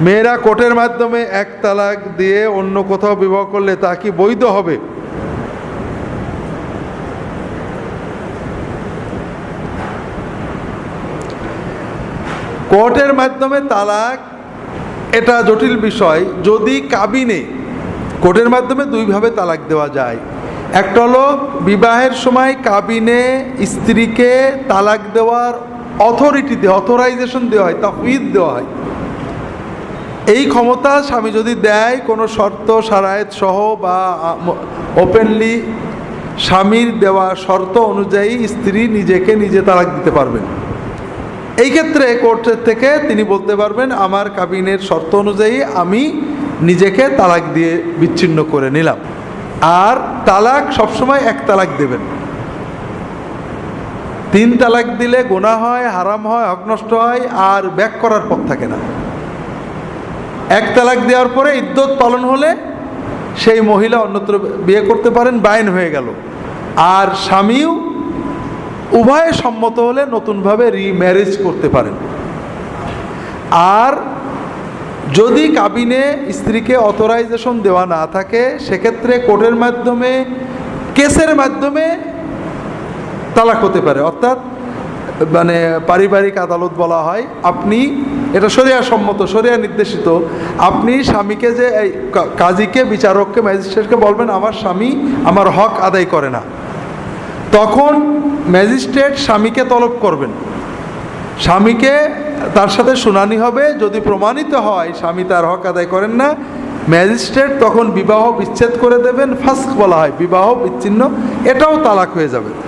মেয়েরা কোর্টের মাধ্যমে এক তালাক দিয়ে অন্য কোথাও বিবাহ করলে তা কি বৈধ হবে? কোর্টের মাধ্যমে তালাক, এটা জটিল বিষয়। যদি কাবিনে কোর্টের মাধ্যমে দুইভাবে তালাক দেওয়া যায়। একটা হলো, বিবাহের সময় কাবিনে স্ত্রীকে তালাক দেওয়ার অথরিটি দেওয়া অথরাইজেশন দেওয়া হয়, তাফিদ দেওয়া হয়। এই ক্ষমতা স্বামী যদি দেয় কোনো শর্ত, সারায়েত সহ বা ওপেনলি স্বামীর দেওয়া শর্ত অনুযায়ী স্ত্রী নিজেকে নিজে তালাক দিতে পারবেন। এই ক্ষেত্রে কোর্টের থেকে তিনি বলতে পারবেন, আমার কাবিনের শর্ত অনুযায়ী আমি নিজেকে তালাক দিয়ে বিচ্ছিন্ন করে নিলাম। আর তালাক সবসময় এক তালাক দেবেন। তিন তালাক দিলে গোনা হয়, হারাম হয় হক নষ্ট হয়, আর ব্যাক করার পথ থাকে না। এক তালাক দেওয়ার পরে ইদ্যত পালন হলে সেই মহিলা অন্যত্র বিয়ে করতে পারেন, বাইন হয়ে গেল। আর স্বামীও উভয়ে সম্মত হলে নতুনভাবে রিম্যারেজ করতে পারেন। আর যদি কাবিনে স্ত্রীকে অথরাইজেশন দেওয়া না থাকে, সেক্ষেত্রে কোর্টের মাধ্যমে, কেসের মাধ্যমে তালাক হতে পারে। অর্থাৎ মানে পারিবারিক আদালত বলা হয়, আপনি, এটা সরিয়া সম্মত সরিয়া নির্দেশিত, আপনি স্বামীকে যে এই কাজীকে, বিচারককে, ম্যাজিস্ট্রেটকে বলবেন, আমার স্বামী আমার হক আদায় করে না। তখন ম্যাজিস্ট্রেট স্বামীকে তলব করবেন। স্বামীকে, তার সাথে শুনানি হবে, যদি প্রমাণিত হয় স্বামী তার হক আদায় করেন না, ম্যাজিস্ট্রেট তখন বিবাহ বিচ্ছেদ করে দেবেন, ফাস্ক বলা হয়, বিবাহ বিচ্ছিন্ন, এটাও তালাক হয়ে যাবে।